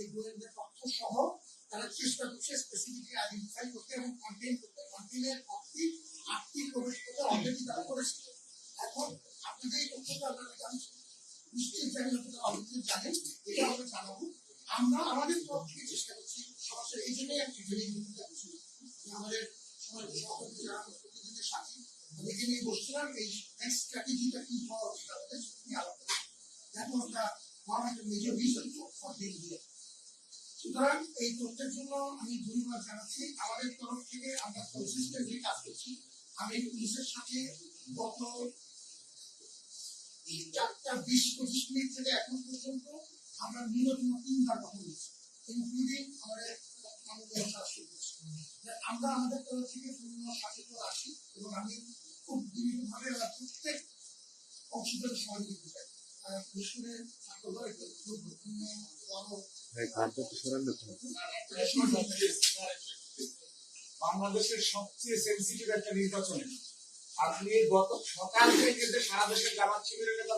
এই গোয়েন্দা তথ্য সহ তারা চেষ্টা করছে স্পেসিফিকলি আইডেন্টিফাই করতে এবং করতে আটটি প্রবেশ করতে অলরেডি তারা এখন আপনাদের এই তথ্যটা আপনারা নিশ্চয়ই জানেন আপনারা জানেন, এটা আমরা জানাব। আমরা আমাদের থেকে চেষ্টা করছি সমস্যা এই জন্যই আমি আমাদের সমাজ যারা প্রতিদিনের নিয়ে বসছিলাম, এই স্ট্র্যাটেজিটা কি হওয়া উচিত আমাদের নিয়ে আলাপ was the one of the. সুতরাং এই তথ্যের জন্য আমি ধন্যবাদ জানাচ্ছি। আমাদের তরফ থেকে আমরা কনসিস্টেন্টলি কাজ করছি। আমি পুলিশের সাথে গত চারটা বিশ পঁচিশ মিনিট থেকে এখন পর্যন্ত আমরা ন্যূনতম তিনবার কথা বলছি ইনক্লুডিং আমাদের আমরা আমাদের তরফ থেকে পূর্ণ সচেতন আছি এবং আমি খুব আমরা প্রত্যেক অংশীদার সহযোগিতা চাই। বিশেষ করে ছাত্রদল একটা গুরুত্বপূর্ণ বড় বাংলাদেশের সবচেয়ে আপনি গত সকাল থেকে যে সারা দেশের শিবিরের নেতা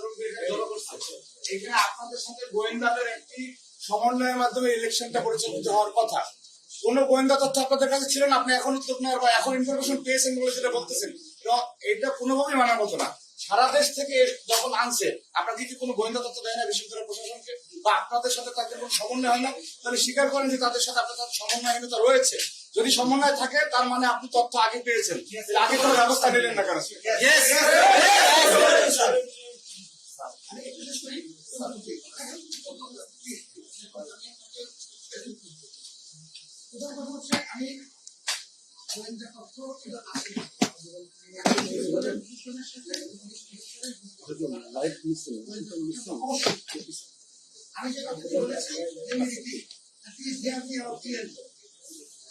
এখানে আপনাদের সাথে গোয়েন্দাদের একটি সমন্বয়ের মাধ্যমে ইলেকশনটা পরিচালিত হওয়ার কথা। কোন গোয়েন্দা তথ্য আপনাদের কাছে ছিল না? আপনি এখন উদ্যোগ নেওয়ার বা এখন ইনফরমেশন পেয়েছেন বলে যেটা বলতেছেন। এটা কোনোভাবেই মানার মতো না। সারা দেশ থেকে যখন আনছে আপনাকে কি কোনো গোয়েন্দা তথ্য দেয় না বিশ্ববিদ্যালয় প্রশাসনকে? বা আপনাদের সাথে তাদের কোনো সমন্বয় হয় না? তাহলে স্বীকার করেন যে তাদের সাথে আপনার সমন্বয়হীনতা রয়েছে। যদি সমন্বয় থাকে তার মানে আপনি তথ্য আগে পেয়েছেন। আগে কোনো ব্যবস্থা নিলেন না কেন? আমি একটু শেষ করি প্রথম কথা হচ্ছে আমি গোয়েন্দা তথ্য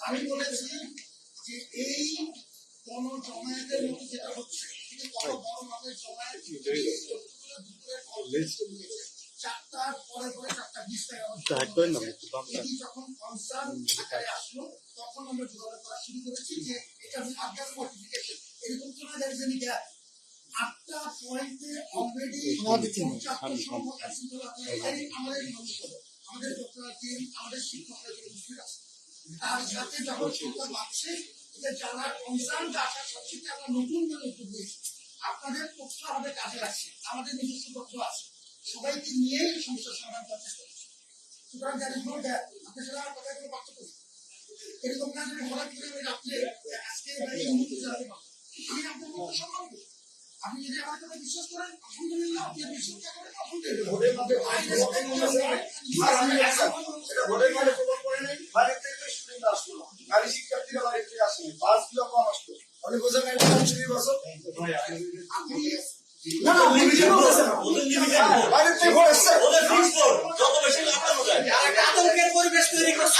আমি বলেছি যে এই গণ জমায়েতের মতো যেটা হচ্ছে চারটার পরে পরে চারটা বিশ টাকা যখন কনসার্ন আসলো তখন আমরা যোগাযোগ করা শুরু করেছি যে এটা আবদার মডিফিকেশন এরকম তো না দ্যাট ইজ গ্যাপ আটটা পয়েন্টে অলরেডি আমাদের ভবিষ্যৎ আমাদের ডক্টর টিম আমাদের শিক্ষকরা যে উপস্থিত আছে তার সাথে যখন সংখ্যা বাড়ছে এটা যারা কনসার্ন আসার সাথে সাথে আমরা নতুন করে উদ্যোগ নিয়েছি। আপনাদের তথ্য আমাদের কাজে লাগছে। আমাদের নিজস্ব তথ্য আছে। সবাইকে নিয়ে এই সমস্যার সমাধান করার চেষ্টা করছি। সুতরাং যারা নো গ্যাপ আপনার সাথে আমার কথা কোনো পার্থক্য। এরকম না যদি হঠাৎ করে আমি রাত্রে আজকে এই মুহূর্তে জানতে পারব আমি আপনার মতো সম্মান আপনি যদি আমার কথা বিশ্বাস করেন আলহামদুলিল্লাহ আপনি বিশ্বাস না। করেন আমি যায় আতঙ্কের পরিবেশ তৈরি করছে।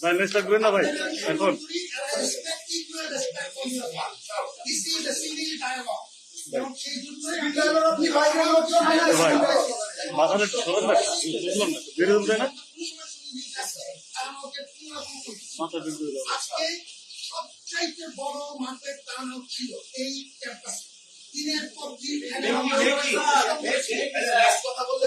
ভাই নেক্সট করবেন না ভাই? এখন। ভাই মাথাটা সরান না বুঝলাম না। বেড়ে দেবেন তাই না? মাথা দাও। আজকে সবচাইতে বড় মাপের টান ছিল এই ক্যাম্পাসে দিনের পর দিন কথা বললে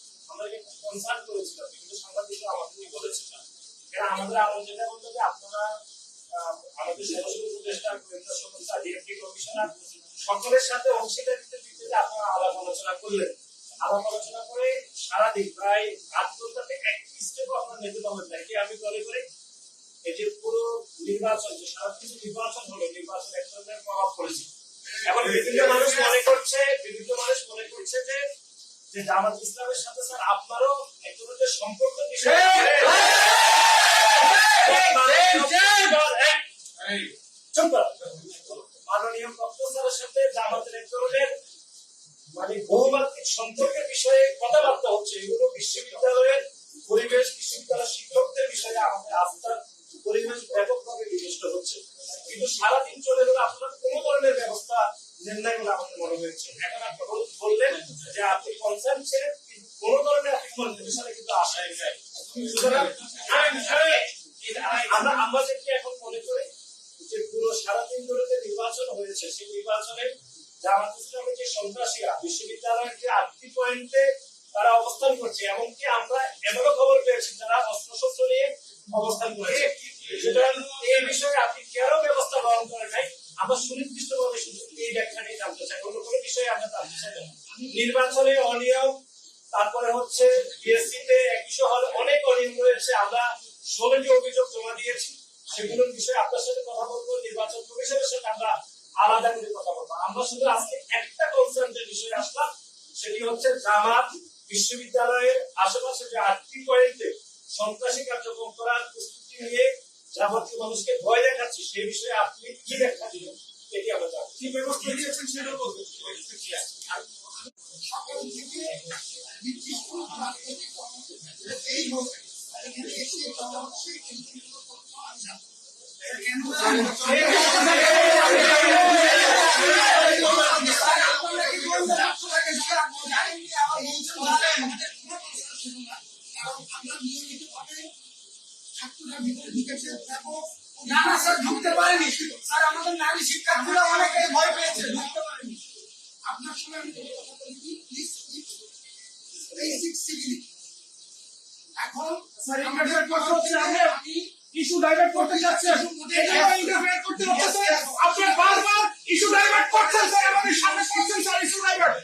আমরা কিন্তু কনসার্ন করেছিলাম, বিভিন্ন সাংবাদিকরা আমাদেরকে বলেছিলাম এরা আমাদের আরও যেটা বলল যে আপনারা আমাদের সরাসরি উপদেষ্টা, গোয়েন্দা সংস্থা, ডিএমপি কমিশনার সকলের সাথে অংশীদারিত্বের ভিত্তিতে আপনারা আলাপ আলোচনা করলেন। আলাপ আলোচনা করে সারাদিন, প্রায় আধ ঘন্টাতে একটি স্টেপও আপনারা নিতে পারবেন আমি মনে করি, এই যে পুরো নির্বাচন, যে সারা কিছু নির্বাচন হলো, নির্বাচন এক ধরনের প্রভাব পড়েছে। এখন বিভিন্ন মানুষ মনে করছে, বিভিন্ন মানুষ মনে করছে যে যে জামাত ইসলামের সাথে স্যার আপনারও এক ধরনের সম্পর্ক বিষয়। মাননীয় প্রফেসরের সাথে জামাতের এক ধরনের মানে বহুমাত্রিক সম্পর্কের বিষয়ে কথাবার্তা হচ্ছে। এগুলো বিশ্ববিদ্যালয়ের পরিবেশ বিশ্ববিদ্যালয়ের শিক্ষকদের বিষয়ে আমাদের আস্থার পরিবেশ ব্যাপকভাবে বিনষ্ট হচ্ছে। কিন্তু সারাদিন চলে গেলে আপনারা কোনো ধরনের ব্যবস্থা নেন নাই বলে আমাদের মনে হয়েছে। এখন আপনি sabe ser তারপরে হচ্ছে বিএসসি তে একই হলে অনেক অনিয়ম রয়েছে আমরা ষোলোটি অভিযোগ জমা দিয়েছি। সেগুলোর বিষয়ে আপনার সাথে কথা বলব নির্বাচন কমিশনের সাথে আমরা আলাদা করে কথা বলব। আমরা শুধু আজকে একটা কনসার্নের বিষয়ে আসলাম সেটি হচ্ছে জামাত বিশ্ববিদ্যালয়ের আশেপাশে যে আটটি পয়েন্টে সন্ত্রাসী কার্যক্রম করার প্রস্তুতি নিয়ে যাবতীয় মানুষকে ভয় দেখাচ্ছে সেই বিষয়ে আপনি কি ব্যাখ্যা দিবেন? এটি আমরা জানতে কি ব্যবস্থা নিয়েছেন সেটা বলতে সকল থেকে ঢুকতে পারেনি। স্যার আমাদের নারী শিক্ষার্থীরা অনেকে ভয় পেয়েছে ঢুকতে পারেনি আপনার সঙ্গে আমি কোনো কথা বলিনি প্লিজ বেসিক সিভিলিটি এখন স্যার করতে ইস্যু ডাইভার্ট করতে করতে আপনি বারবার ইস্যু ডাইভার্ট করছেন স্যার আমাদের সামনে করছেন, স্যার ইস্যু ডাইভার্ট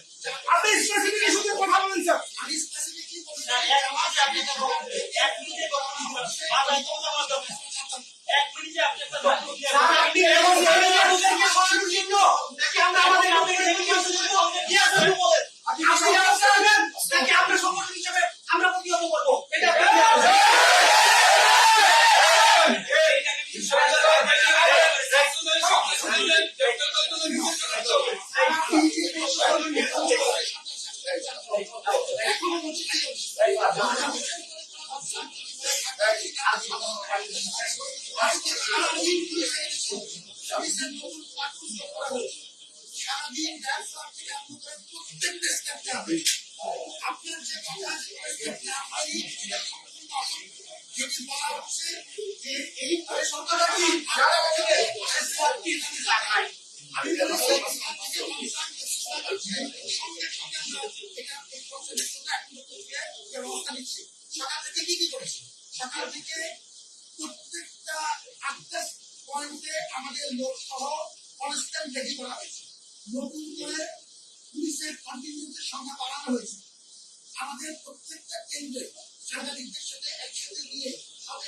সারাদিন ব্যবসা থেকে আরম্ভ করে প্রত্যেকটা স্টেপে আপনার যে কথা যে আমি যেটি বলা হচ্ছে যে এই সরকারটা কি আমি আমাদের প্রত্যেকটা কেন্দ্রে সাংবাদিকদের সাথে একসাথে নিয়ে সবাই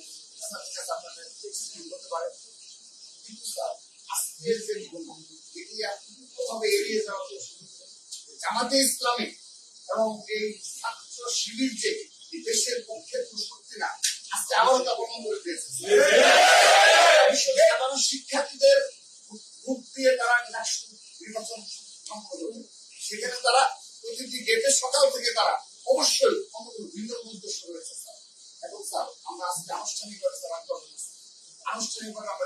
জামাতে এবং এই ছাত্র শিবির যে দেশের পক্ষে প্রস্তুতি না, আজকে আবারও তা প্রমাণ করে দিয়েছে। শিক্ষার্থীদের গ্রুপ দিয়ে তারা নির্বাচন সেখানে তারা প্রতিটি গেটে সকাল থেকে তারা অবশ্যই অন্তত ভিন্ন উদ্দেশ্য রয়েছে। স্যার আমরা আজকে আনুষ্ঠানিকভাবে। আনুষ্ঠানিকভাবে আমরা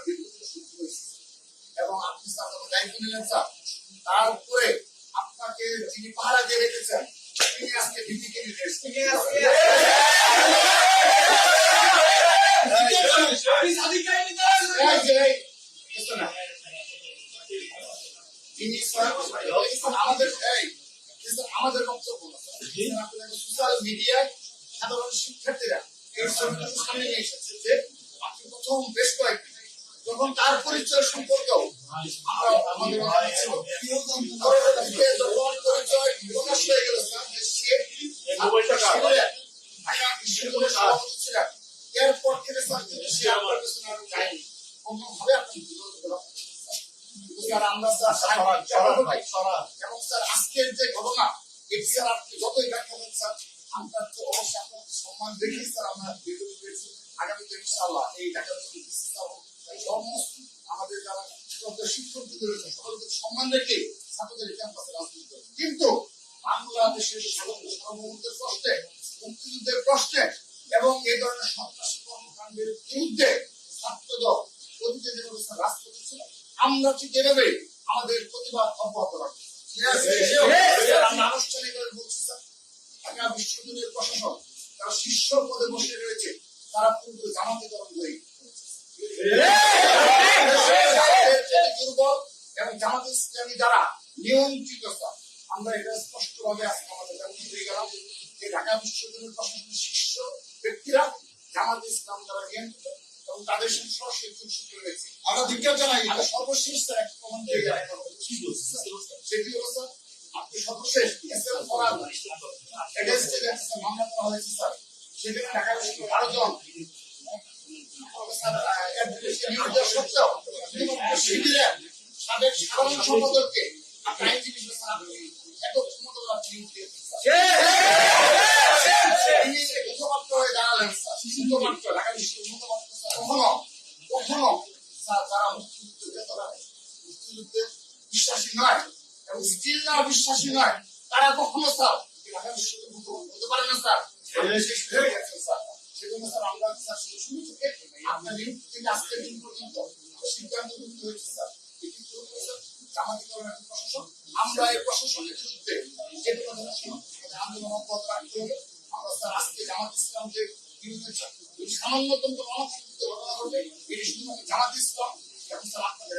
এবং আপনি স্যার দায়িত্ব নিলেন স্যার আপনাকে যিনি পাহারা দিয়ে রেখেছেন তিনি আজকে আমাদের বক্তব্য সোশ্যাল মিডিয়ায় সাধারণ শিক্ষার্থীরা ছবিটা সামনে নিয়ে এসেছে যে আপনি প্রথম বেশ কয়েকদিন যখন তার পরিচয় সম্পর্কেও আমরা আমাদের ছিল। যখন পরিচয় প্রকাশ হয়ে গেল এরপর থেকে স্যার স্যার এবং স্যার আজকের যে ঘটনা এটি স্যার আপনি যতই ব্যাখ্যা স্যার আমরা তো অবশ্যই দেখি স্যার আমরা বিরোধ করেছি আগামীতে ইনশাআল্লাহ এই ঢাকার আমাদের যারা শিক্ষকদের রয়েছে সকলকে সম্মান রেখে ছাত্রদের ক্যাম্পাসে রাজনীতি করে কিন্তু বাংলাদেশের সার্বভৌমত্বের প্রশ্নে মুক্তিযুদ্ধের প্রশ্নে এবং এই ধরনের সন্ত্রাসী কর্মকাণ্ডের বিরুদ্ধে ছাত্রদল অতীতে যেভাবে স্যার রাজপথে ছিল আমরা ঠিক এভাবে আমাদের প্রতিবাদ অব্যাহত রাখব আমরা আনুষ্ঠানিকভাবে বলছি স্যার ঢাকা বিশ্ববিদ্যালয়ের প্রশাসন তারা শীর্ষ পদে বসে রয়েছে। তারা হয়ে দুর্বল এবং জামাত ইসলামী দ্বারা নিয়ন্ত্রিত আমরা এটা স্পষ্টভাবে আজকে আমাদের জানিয়ে দিয়ে গেলাম যে ঢাকা বিশ্ববিদ্যালয়ের প্রশাসনের শীর্ষ ব্যক্তিরা জামাত ইসলাম দ্বারা নিয়ন্ত্রিত এবং তাদের সঙ্গে সরাসরি যোগসূত্র রয়েছে। আমরা ধিক্কার জানাই সর্বশেষ স্যার একটা প্রমাণ দিয়ে গেলাম কি বলছি সেটি হলো স্যার আপনি সর্বশেষ এস করার এগেনস্টে একটা মামলা করা হয়েছে স্যার সেখানে ঢাকা বিশ্ববিদ্যালয়ের হয়ে দাঁড়ালেন স্যার মুখপাত্র ঢাকা বিশ্ববিদ্যালয়ের মুখপাত্র কখনো কখনো স্যার বিশ্বাসী নয় স্টিল না বিশ্বাসী নয় তারা কখনো স্যার ঢাকা বিশ্ববিদ্যালয়ের মুখপাত্র হতে পারে না স্যার। শেষ হয়ে গেছেন স্যার। সেজন্য স্যার আমরা স্যার শুরু থেকে আপনার নিয়োগ থেকে আজকের দিন পর্যন্ত সিদ্ধান্ত নিতে হয়েছে স্যার। এটি তো হলো স্যার জামাতিকরণ একটা প্রশাসন আমরা এই প্রশাসনের বিরুদ্ধে যে কোনো ধরনের আন্দোলন অব্যাহত রাখতে হবে আমরা স্যার আজকে জামাত ইসলামকে বিরুদ্ধে যদি সামান্যতম কোনো অনাকাঙ্ক্ষিত ঘটনা ঘটে এটি শুধুমাত্র জামাত ইসলাম এবং স্যার আপনাদের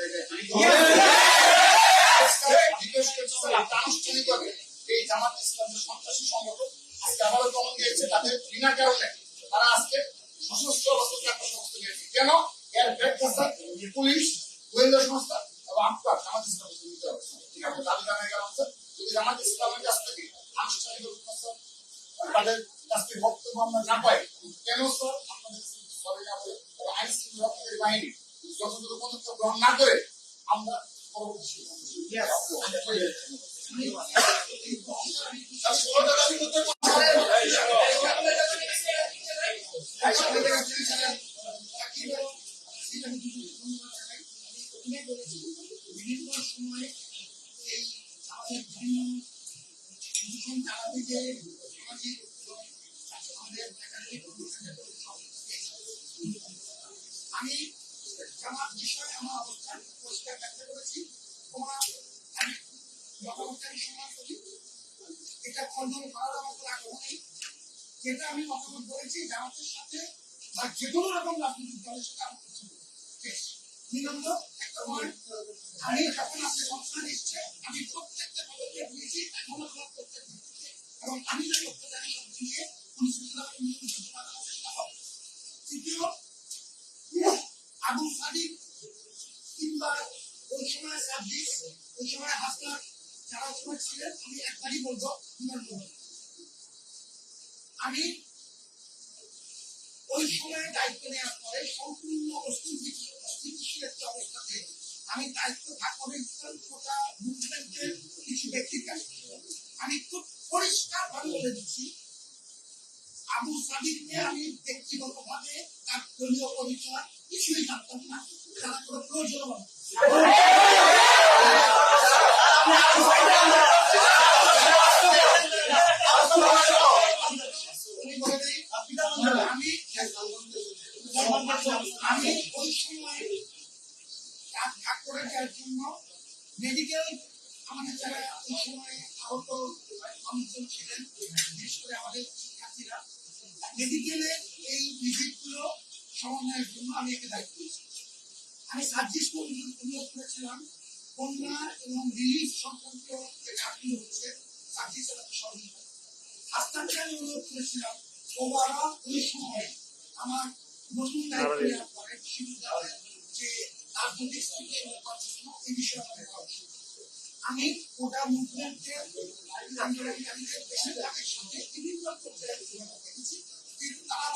করছি আনুষ্ঠানিকভাবে এই জামাত ইসলাম যে সন্ত্রাসী সংগঠন আজকে আবারও দমন দিয়েছে তাদের বিনা কারণে। তারা আজকে সশস্ত্র অবস্থা কেন? এর ব্যাখ্যা পুলিশ, গোয়েন্দা সংস্থা That's what I'm going to do. জামাতের বা যে কোনো রকম রাজনৈতিক দলের সাথে আমার। বেশ। একটা পয়েন্ট আমি যখন আপনি সংস্থা নিচ্ছে। আমি প্রত্যেকটা পদক্ষেপ নিয়েছি, এখনও আমার প্রত্যেক এবং আমি যে তথ্য জানি সব নিয়মিত সমাধান চেষ্টা হবে তৃতীয় আবু সাদিক কিংবা ওই সময় সাব্বিস ওই সময় হাসনার যারা ওই সময় ছিলেন, আমি একবারই বলব। আমি ওই দায়িত্ব নেওয়ার পরে সম্পূর্ণ একটা অবস্থাতে আমি দায়িত্ব করে গোটা মুভমেন্টের কিছু ব্যক্তির কাছে আমি খুব পরিষ্কার ভাবে বলে দিচ্ছি, আবু সাদিককে আমি ব্যক্তিগত ভাবে তার দলীয় পরিচয় ভিজিটগুলো সমন্বয়ের জন্য আমি একে দায়িত্ব দিয়েছি। আমি সার্জিস উল্লেখ করেছিলাম বন্যা এবং রিলিফ সংক্রান্ত যে ঘাটতি হচ্ছে সার্জিসের সহযোগিতা আস্তানকে আমি অনুরোধ করেছিলাম ওভারঅল ওই সময় আমার নতুন দায়িত্ব নেওয়ার পরে বিশ্ববিদ্যালয়ে যে রাজনৈতিক এই বিষয়ে আমাদের আমি গোটা মুভমেন্টের আন্দোলনকারীদের বেশিরভাগের সাথে বিভিন্ন পর্যায়ে আলোচনা করেছি কিন্তু তারা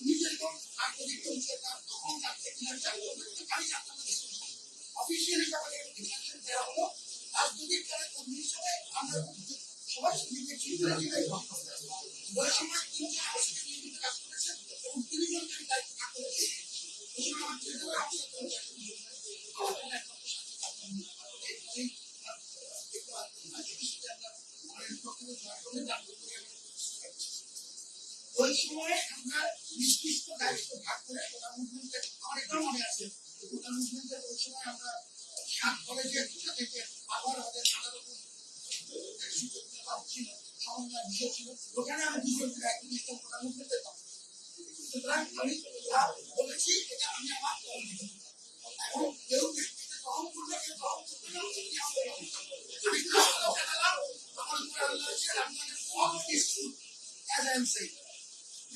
নিজের এবং আন্তরিক পরিচয়টা তখন যাচ্ছে কিনা দেওয়া হলো রাজনৈতিক আমরা সবাই নিজেকে চিন্তা ওই সময় তিনজন আমার সাথে নিয়মিত কাজ করেছেন এবং তিনজনকে আমি দায়িত্ব ভাগ করেছি ওই সময় আমার ছেলেদেরও আমার সাথে কোনো চাকরি নেই। আমার কোনো একমাত্র সাথী থাকতেন না। এই- এই- একটু আগে কিছুতে আমরা আমাদের পক্ষে জয় করে জানতে পেরে আমরা করছি। ওই সময় আমরা নির্দিষ্ট দায়িত্ব ভাগ করে গোটা মুভমেন্টের আমার এটাও মনে আছে গোটা মুভমেন্টের ওই সময় আমরা সাত কলেজের থেকে আবার আমাদের নানা রকম সুযোগ দেওয়া ছিল সমন্বয় মানে am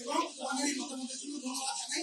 এবং তোমাদের এই মতামতের জন্য ধন্যবাদ জানাই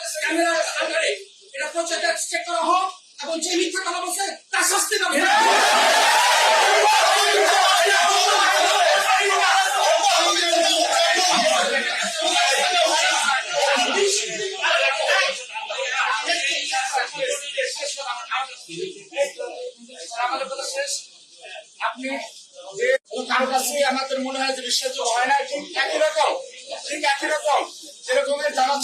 ক্যামেরা আন্ডারে এটা দেওয়া আমাদের মনে হয় যে বিশ্বাসযোগ্য হয় না, ঠিক একই রকম, ঠিক একই রকম যেরকম জামাত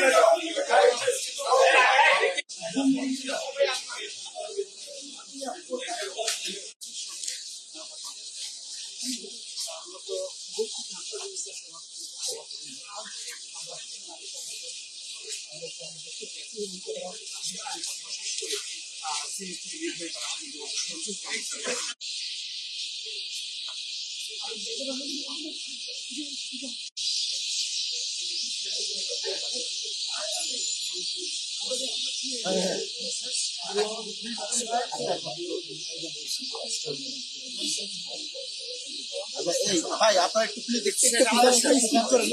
ভাই আপনার একটু প্লিজ দেখতে করেন